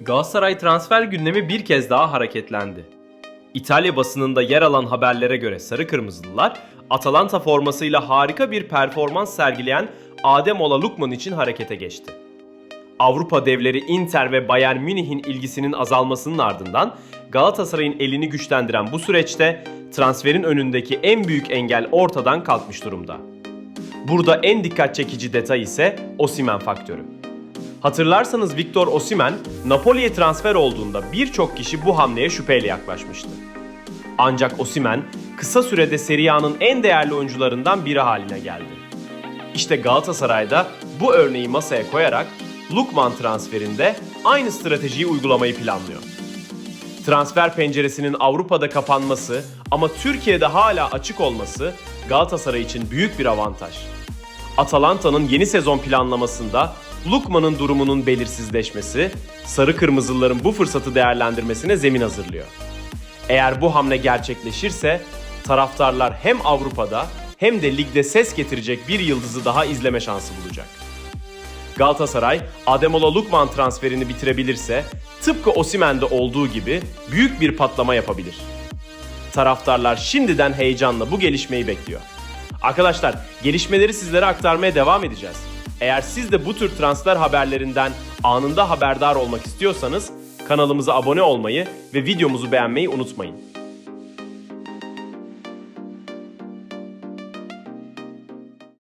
Galatasaray transfer gündemi bir kez daha hareketlendi. İtalya basınında yer alan haberlere göre Sarı Kırmızılılar, Atalanta formasıyla harika bir performans sergileyen Ademola Lukman için harekete geçti. Avrupa devleri Inter ve Bayern Münih'in ilgisinin azalmasının ardından Galatasaray'ın elini güçlendiren bu süreçte transferin önündeki en büyük engel ortadan kalkmış durumda. Burada en dikkat çekici detay ise Osimen faktörü. Hatırlarsanız Victor Osimen, Napoli'ye transfer olduğunda birçok kişi bu hamleye şüpheyle yaklaşmıştı. Ancak Osimen kısa sürede Serie A'nın en değerli oyuncularından biri haline geldi. İşte Galatasaray'da bu örneği masaya koyarak Lukman transferinde aynı stratejiyi uygulamayı planlıyor. Transfer penceresinin Avrupa'da kapanması ama Türkiye'de hala açık olması Galatasaray için büyük bir avantaj. Atalanta'nın yeni sezon planlamasında Lukman'ın durumunun belirsizleşmesi, sarı kırmızıların bu fırsatı değerlendirmesine zemin hazırlıyor. Eğer bu hamle gerçekleşirse taraftarlar hem Avrupa'da hem de ligde ses getirecek bir yıldızı daha izleme şansı bulacak. Galatasaray, Ademola Lukman transferini bitirebilirse tıpkı Osimen'de olduğu gibi büyük bir patlama yapabilir. Taraftarlar şimdiden heyecanla bu gelişmeyi bekliyor. Arkadaşlar gelişmeleri sizlere aktarmaya devam edeceğiz. Eğer siz de bu tür transfer haberlerinden anında haberdar olmak istiyorsanız kanalımıza abone olmayı ve videomuzu beğenmeyi unutmayın.